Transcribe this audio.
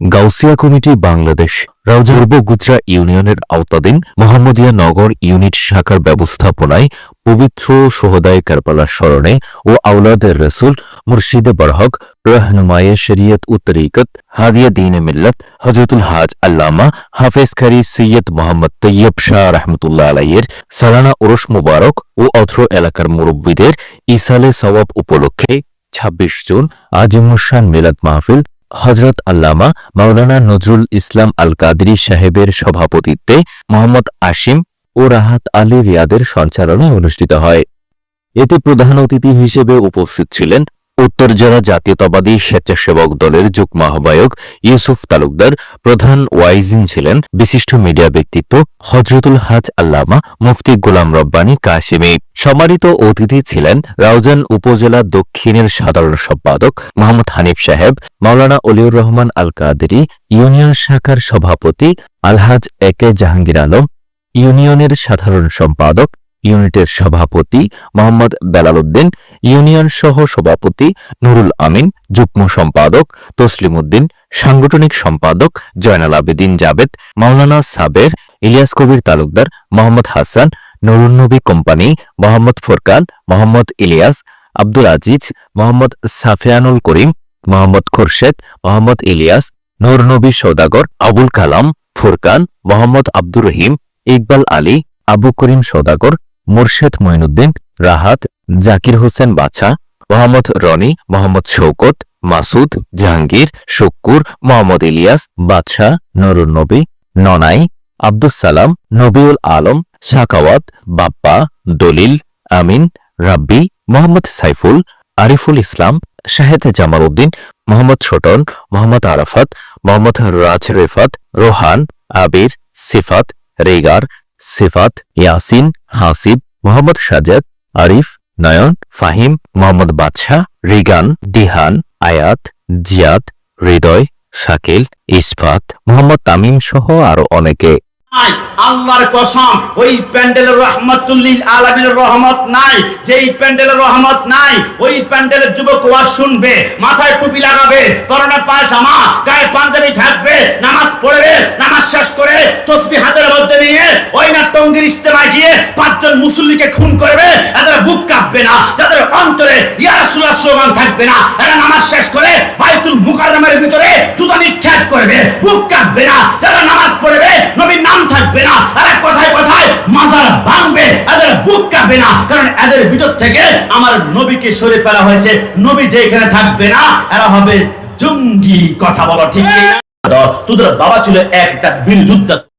Gausia committee Bangladesh রাউজার্ব গুজরা ইউনিয়নের আওতাধীন মোহাম্মদিয়া নগর ইউনিট শাখার ব্যবস্থাপনায় পবিত্র সোহদায় কারবালার স্মরণে ও আউলাদের রসুল মুর্শিদে বরহক, রহনুমায়ে শরিয়ত ও তরিকত হাদিয়া দিন মিল্লত হজরতুল হাজ আল্লামা হাফেজ খারি সৈয়দ মোহাম্মদ তৈয়ব শাহ রহমতুল্লাহ আলাইয়ের সালানা ওরস মুবারক ও অত্র এলাকার মুরব্বীদের ইসালে সওয়াব উপলক্ষে ২৬ জুন আজিমুসান মিলাদ মাহফিল হজরত আল্লামা মাওলানা নজরুল ইসলাম আল কাদরি সাহেবের সভাপতিত্বে মোহাম্মদ আসিম ও রাহাত আলী রিয়াদের সঞ্চালনায় অনুষ্ঠিত হয়। এতে প্রধান অতিথি হিসেবে উপস্থিত ছিলেন উত্তর জেলা জাতীয়তাবাদী স্বেচ্ছাসেবক দলের যুগ্ম আহ্বায়ক ইউসুফ তালুকদার, প্রধান ওয়াইজিন ছিলেন বিশিষ্ট মিডিয়া ব্যক্তিত্ব হজরতুল হাজ আল্লামা মুফতি গোলাম রব্বানী কাশিমি সম্মানিত অতিথি ছিলেন রাউজান উপজেলা দক্ষিণের সাধারণ সম্পাদক মোহাম্মদ হানিফ সাহেব, মাওলানা অলিউর রহমান আল কাদেরি ইউনিয়ন শাখার সভাপতি আলহাজ একে জাহাঙ্গীর আলম, ইউনিয়নের সাধারণ সম্পাদক ইউনিটের সভাপতি মোহাম্মদ বেলাল উদ্দিন ইউনিয়ন সহ সভাপতি নুরুল আমিন, যুগ্ম সম্পাদক তসলিম উদ্দিন সাংগঠনিক সম্পাদক জয়নাল আবেদিন জাবেদ, মাওলানা সাবের, ইলিয়াস কবির তালুকদার মোহাম্মদ হাসান নুরুন্নবী কোম্পানি মোহাম্মদ ফুরকান, মোহাম্মদ ইলিয়াস, আব্দুল আজিজ, মোহাম্মদ সাফিয়ানুল করিম, মোহাম্মদ খোরশেদ, মোহাম্মদ ইলিয়াস নূরনবী সৌদাগর, আবুল কালাম ফুরকান, মোহাম্মদ আব্দুর রহিম, ইকবাল আলী, আবু করিম সৌদাগর মোরশেদ মঈনুদ্দিন রাহাত, জাকির হোসেন বাছা, মোহাম্মদ রনি, মোহাম্মদ শৌকত মাসুদ, জাহাঙ্গীর, শুক্কুর, মোহাম্মদ ইলিয়াস বাদশাহ নরুন নবী, ননাই, আব্দুস সালাম, নবিউল আলম, শাকাওয়াত, বাপ্পা, দলিল, আমিন, রাব্বি, মোহাম্মদ সাইফুল, আরিফুল ইসলাম, শাহেদ জামাল উদ্দিন, মোহাম্মদ ছোটন, মোহাম্মদ আরাফাত, মোহাম্মদ রাজ রেফাত, রোহান, আবির, সিফাত রেগার সিফাত ইয়াসিন, হাসিব, মোহাম্মদ সাজাদ আরিফ, নয়ন, ফাহিম, মোহাম্মদ বাদশাহ, রিগান, দিহান, আয়াত, জিয়াদ, হৃদয়, শাকিল, ইসফাত, মোহাম্মদ তামিম সহ আরও অনেকে। যুবক ওয়াজ শুনবে, মাথায় টুপি লাগাবে পরনে পায়জামা টঙ্গির ইস্তেমায় গিয়ে পাঁচজন মুসল্লিকে খুন করবে এদের বুক কাঁপবে না যাদের অন্তরে ইয়া রাসূলুল্লাহ স্লোগান থাকবে না এরা নামাজ শেষ করে বাইতুল মুকাররমের ভিতরে জুতা নিক্ষেপ করবে বুক কাঁপবে না যারা নামাজ পড়বে নবীর নাম থাকবে না এরা কথায় কথায় মাজার ভাঙবে এদের বুক কাঁপবে না কারণ এদের ভিতর থেকে আমার নবীকে সরে ফেলা হয়েছে নবী যেখানে থাকবে না এরা হবে জঙ্গি কথা বলো ঠিক তোদের বাবা ছিল একটা বীর যোদ্ধা।